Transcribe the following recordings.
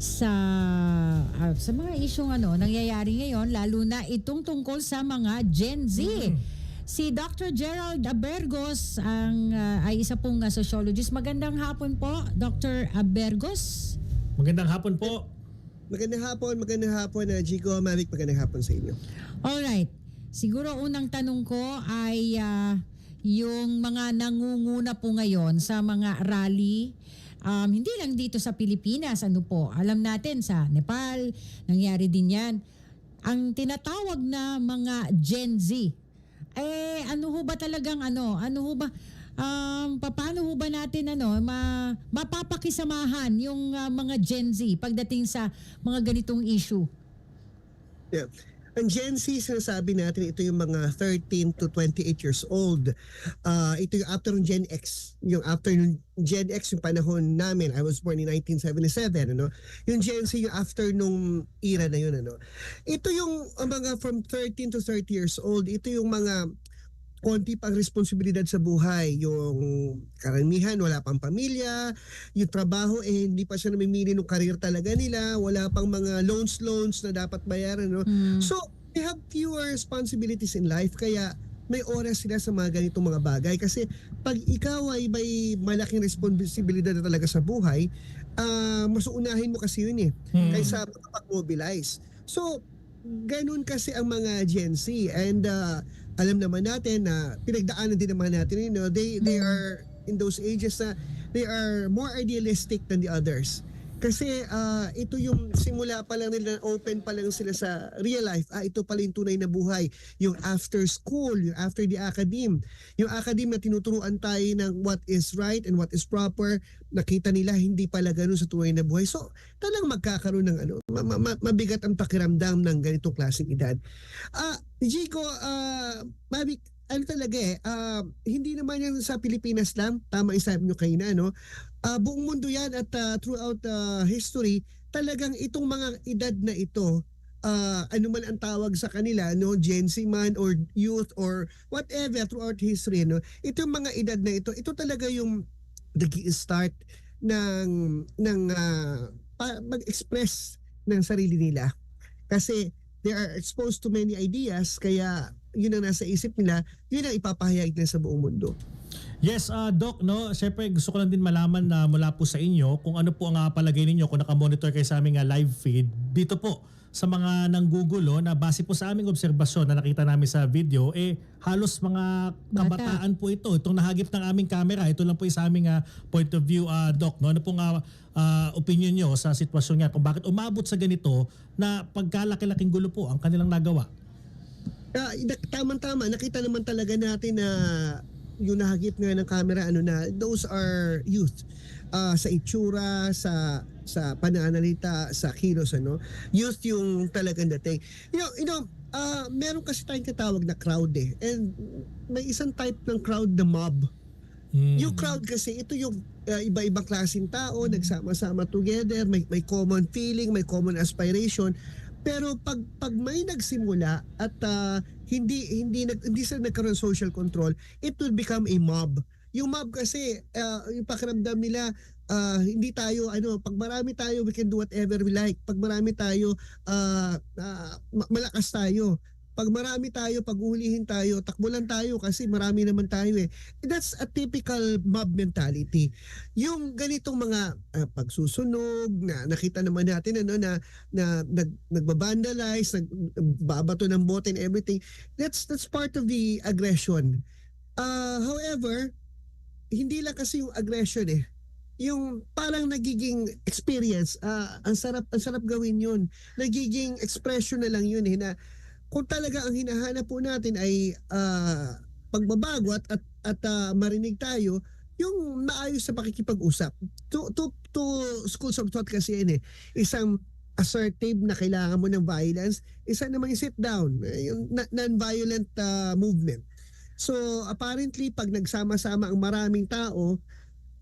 sa ah, sa mga isyong ano nangyayari ngayon lalo na itong tungkol sa mga Gen Z. Si Dr. Gerald Abergos ang ah, ay isa pong ah, sociologist. Magandang hapon po, Dr. Abergos. Magandang hapon po. Magandang hapon, magandang hapon na Chico, Mavic, magandang hapon sa inyo. Alright. Siguro unang tanong ko ay ah, yung mga nangunguna po ngayon sa mga rally, um, hindi lang dito sa Pilipinas, ano po, alam natin sa Nepal, nangyari din yan. Ang tinatawag na mga Gen Z, eh ano ho ba talagang ano, ano ho ba, um, paano ho ba natin ano, ma, mapapakisamahan yung ah, mga Gen Z pagdating sa mga ganitong issue? Yeah. Ang Gen Z, sinasabi natin, ito yung mga 13 to 28 years old. Ah, ito yung after ng Gen X. Yung after ng Gen X, yung panahon namin, I was born in 1977, ano? Yung Gen Z, yung after nung era na yun, ano? Ito yung mga from 13 to 30 years old, ito yung mga konti pang responsibilidad sa buhay. Yung karamihan, wala pang pamilya, yung trabaho, eh, hindi pa siya namimili ng career talaga nila, wala pang mga loans-loans na dapat bayaran. No? Mm. So, they have fewer responsibilities in life, kaya may oras sila sa mga ganitong mga bagay. Kasi pag ikaw ay may malaking responsibilidad na talaga sa buhay, ah mas unahin mo kasi yun eh, Hmm. kaysa makapag-mobilize. So, ganun kasi ang mga Gen Z and uh, alam naman natin na pinagdaanan din naman natin you know they they are in those ages na they are more idealistic than the others kasi uh, ito yung simula pa lang nila open pa lang sila sa real life. Ah ito pala yung tunay na buhay. Yung after school yung after the academe. Yung academe na tinuturuan tayo ng what is right and what is proper nakita nila hindi pala ganun sa tunay na buhay. So talagang magkakaroon ng ano ma- ma- ma- mabigat ang pakiramdam ng ganitong klaseng edad. Ah Jico ah Mavic ano talaga eh, ah, hindi naman yan sa Pilipinas lang, tama yung sabi nyo kayo no? Ah, buong mundo yan at ah, throughout ah, history, talagang itong mga edad na ito, ah, ano man ang tawag sa kanila, no? Gen Z man or youth or whatever throughout history, no? Ito yung mga edad na ito, ito talaga yung nag start ng, ng pa- mag-express ng sarili nila. Kasi they are exposed to many ideas, kaya yun ang nasa isip nila, yun ang ipapahayag nila sa buong mundo. Yes, uh, Doc, no, syempre gusto ko lang din malaman na mula po sa inyo kung ano po ang uh, palagay ninyo kung nakamonitor kayo sa aming uh, live feed dito po sa mga nanggugulo na base po sa aming obserbasyon na nakita namin sa video, eh halos mga kabataan po ito. Itong nahagip ng aming camera, ito lang po yung sa aming uh, point of view, uh, Doc. No? Ano pong uh, uh, opinion nyo sa sitwasyon nga kung bakit umabot sa ganito na pagkalaki-laking gulo po ang kanilang nagawa? Na- tama-tama, nakita naman talaga natin na yung nahagip nga ng camera ano na those are youth. Ah, sa itsura sa sa pananalita sa kilos ano. Youth yung talagang dating. You know, you know ah, meron kasi tayong katawag na crowd eh. And may isang type ng crowd na mob. Hmm. Yung crowd kasi, ito yung uh, iba-ibang klaseng tao, nagsama-sama together, may, may common feeling, may common aspiration. Pero pag pag may nagsimula at uh, hindi hindi nag, hindi sila nagkaroon social control, it will become a mob. Yung mob kasi uh, yung pakiramdam nila uh, hindi tayo ano pag marami tayo we can do whatever we like. Pag marami tayo uh, uh, ma- malakas tayo. Pag marami tayo, pag uhulihin tayo, takbo lang tayo kasi marami naman tayo eh. That's a typical mob mentality. Yung ganitong mga ah, pagsusunog na nakita naman natin ano na na nag, nagbabandalize, nagbabato ng bote and everything. That's that's part of the aggression. Uh, however, hindi lang kasi yung aggression eh. Yung parang nagiging experience, ah, ang sarap ang sarap gawin yun. Nagiging expression na lang yun eh na kung talaga ang hinahanap po natin ay ah, pagbabago at at, at ah, marinig tayo yung maayos sa pakikipag-usap. To, to, to schools of thought kasi yun eh. Isang assertive na kailangan mo ng violence, isa naman yung sit down, eh, yung non-violent ah, movement. So apparently pag nagsama-sama ang maraming tao,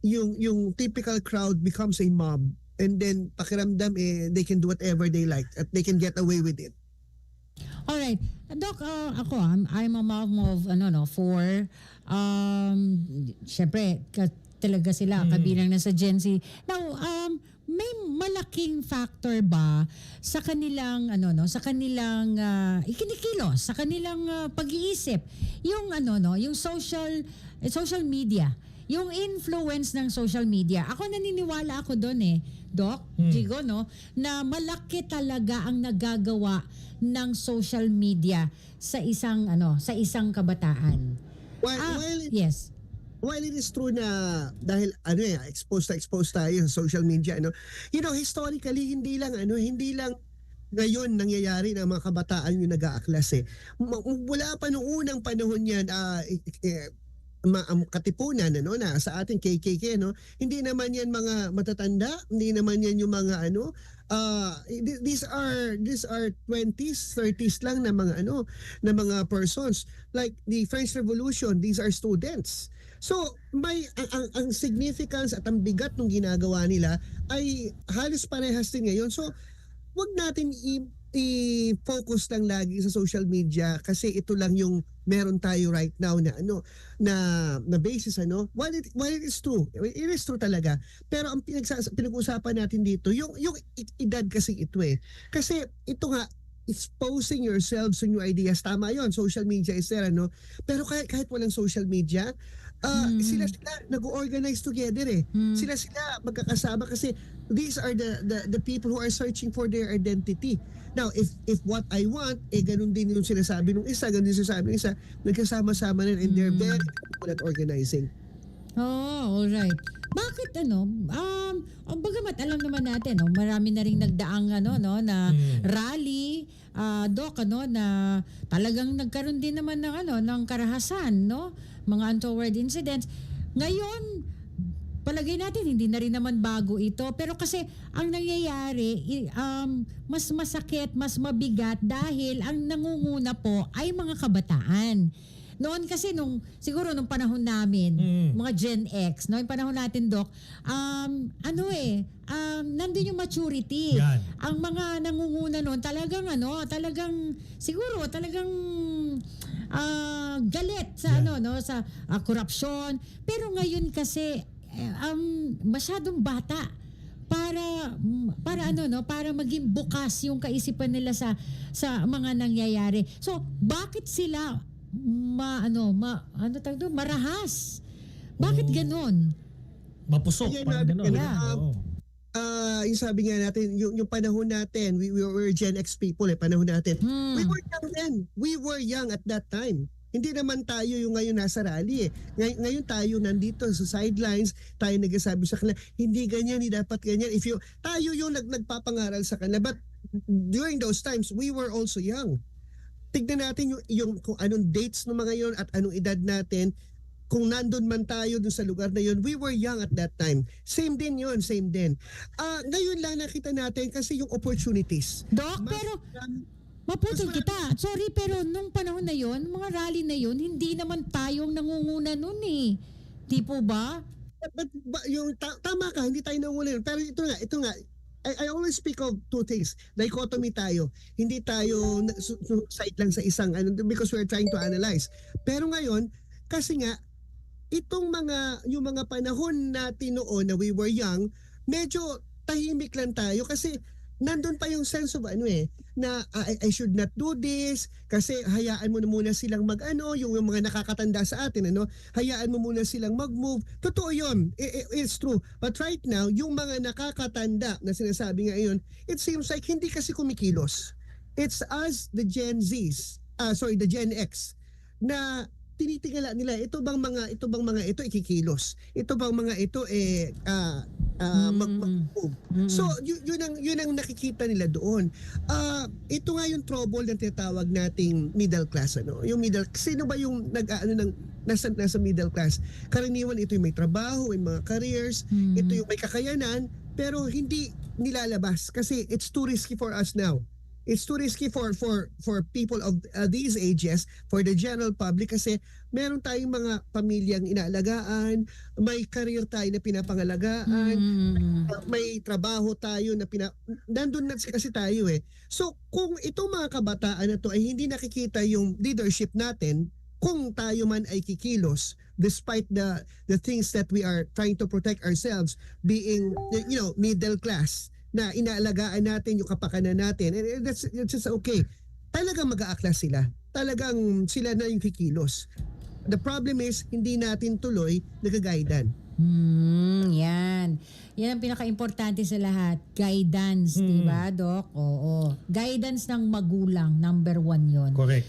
yung yung typical crowd becomes a mob and then pakiramdam eh they can do whatever they like at they can get away with it. Alright. Doc, uh, ako, I'm, I'm a mom of, ano no, four. Um, Siyempre, talaga sila, kabilang na sa Gen Z. Now, um, may malaking factor ba sa kanilang ano no, sa kanilang ah, ikinikilos, sa kanilang ah, pag-iisip, yung ano no, yung social eh, social media, yung influence ng social media. Ako naniniwala ako doon eh, Doc, Hmm. Jigo no, na malaki talaga ang nagagawa ng social media sa isang ano, sa isang kabataan. While, Ah, while, it, yes. while it is true na dahil ano eh, exposed na exposed tayo sa social media, ano, you know, historically, hindi lang, ano, hindi lang ngayon nangyayari na mga kabataan yung nag-aaklas eh. Mula pa noong unang panahon yan, ah, eh, eh, katipunan ano na sa ating KKK no? Hindi naman yan mga matatanda hindi naman yan yung mga ano uh, these are these are 20s 30s lang na mga ano na mga persons. Like the French Revolution these are students. So may ang, ang, ang significance at ang bigat ng ginagawa nila ay halos parehas din ngayon. So wag natin i-focus lang lagi sa social media kasi ito lang yung meron tayo right now na ano na na basis ano? While it, while it is true it is true talaga. Pero ang pinagsas- pinag-usapan natin dito yung yung edad kasi ito eh. Kasi ito nga exposing yourselves to new ideas. Tama yon social media is there ano? Pero kahit kahit walang social media ah, Hmm. sila sila nag-organize together eh. Hmm. sila sila magkakasama kasi these are the, the the people who are searching for their identity. Now, if if what I want, eh ganun din yung sinasabi ng isa, ganun din sinasabi ng isa, nagkasama-sama rin and they're Mm. very good at organizing. Oh, all right. Bakit ano? Um, oh, bagamat alam naman natin, no, marami na ring nagdaang ano no na Hmm. rally, ah, doc ano na talagang nagkaroon din naman ng ano ng karahasan, no? Mga untoward incidents. Ngayon, palagay natin hindi na rin naman bago ito pero kasi ang nangyayari um, mas masakit mas mabigat dahil ang nangunguna po ay mga kabataan noon kasi nung siguro nung panahon namin Mm. mga Gen X no yung panahon natin doc um ano eh um nandun yung maturity Yan. ang mga nangunguna noon talagang ano talagang siguro talagang ah, galit sa Yeah. ano no sa ah, korupsyon pero ngayon kasi um, masyadong bata para para ano no para maging bukas yung kaisipan nila sa sa mga nangyayari so bakit sila ma ano ma ano tawag doon marahas bakit Oh. ganon Mapusok. Again, Parang gano'n. Yeah. Oo. Ah, yung sabi nga natin, yung, yung panahon natin, we, we were Gen X people eh, panahon natin. Hmm. We were young then. We were young at that time. Hindi naman tayo yung ngayon nasa rally eh. Ngay- ngayon tayo nandito sa sidelines, tayo nagsasabi sa kanila, hindi ganyan, hindi dapat ganyan. If you, tayo yung nag, nagpapangaral sa kanila. But during those times, we were also young. Tignan natin yung, yung kung anong dates ng mga yon at anong edad natin. Kung nandun man tayo dun sa lugar na yun, we were young at that time. Same din yun, same din. Ah, ngayon lang nakita natin kasi yung opportunities. Doc, Mas- pero maputol kita. Sorry, pero nung panahon na yon, mga rally na yon, hindi naman tayong nangunguna nun eh. Di po ba? But, but, yung ta- tama ka, hindi tayo nanguli. Pero ito nga, ito nga, I, I always speak of two things. Dichotomy tayo. Hindi tayo side lang sa isang ano because we're trying to analyze. Pero ngayon, kasi nga itong mga yung mga panahon natin noon na we were young, medyo tahimik lang tayo kasi nandun pa yung sense of ano eh na ah, I, I should not do this kasi hayaan mo na muna silang mag ano yung, yung mga nakakatanda sa atin ano hayaan mo muna silang mag-move. Totoo yun. I- i- it's true. But right now, yung mga nakakatanda na sinasabi ngayon, it seems like hindi kasi kumikilos. It's us, the Gen Zs, ah sorry, the Gen X, na tinitingala nila ito bang mga ito bang mga ito ikikilos ito bang mga ito eh ah ah, mag, Mm. Mm-mm. So yun, yun ang yun ang nakikita nila doon. Ah, ito nga yung trouble na tinatawag nating middle class ano. Yung middle sino ba yung nag ano ng nasa nasa middle class? Karaniwan ito yung may trabaho, may mga careers, Mm. ito yung may kakayanan pero hindi nilalabas kasi it's too risky for us now. It's too risky for for for people of uh, these ages, for the general public kasi meron tayong mga pamilyang inaalagaan, may career tayo na pinapangalagaan, Mm. Uh, may trabaho tayo na pina nandun na kasi tayo eh. So kung itong mga kabataan na to ay hindi nakikita yung leadership natin kung tayo man ay kikilos despite the the things that we are trying to protect ourselves being you know middle class na inaalagaan natin yung kapakanan natin and that's, that's just okay talagang mag-aaklas sila talagang sila na yung kikilos the problem is hindi natin tuloy nagagaidan Hmm, yan. Yan ang pinaka-importante sa lahat. Guidance, di ba, Doc? Oo. Guidance ng magulang, number one yon. Correct.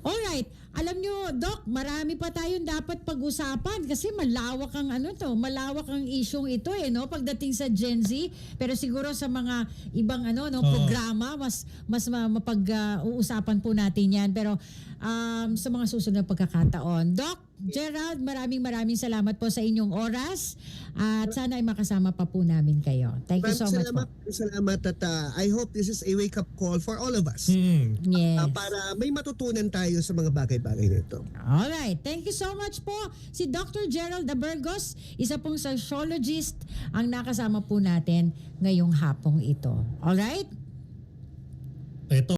Alright. Alam nyo, Doc, marami pa tayong dapat pag-usapan kasi malawak ang ano to, malawak ang isyong ito eh, no? Pagdating sa Gen Z, pero siguro sa mga ibang ano, no, Oo. programa, mas mas ma- mapag-uusapan po natin 'yan. Pero um, sa mga susunod na pagkakataon, Doc Gerald, maraming maraming salamat po sa inyong oras at sana ay makasama pa po namin kayo. Thank you so much salamat, po. maraming salamat at uh, I hope this is a wake-up call for all of us Hmm. Yes. uh, para may matutunan tayo sa mga bagay-bagay nito. Alright, thank you so much po. Si Dr. Gerald Abergos, isa pong sociologist ang nakasama po natin ngayong hapong ito. Alright? Ito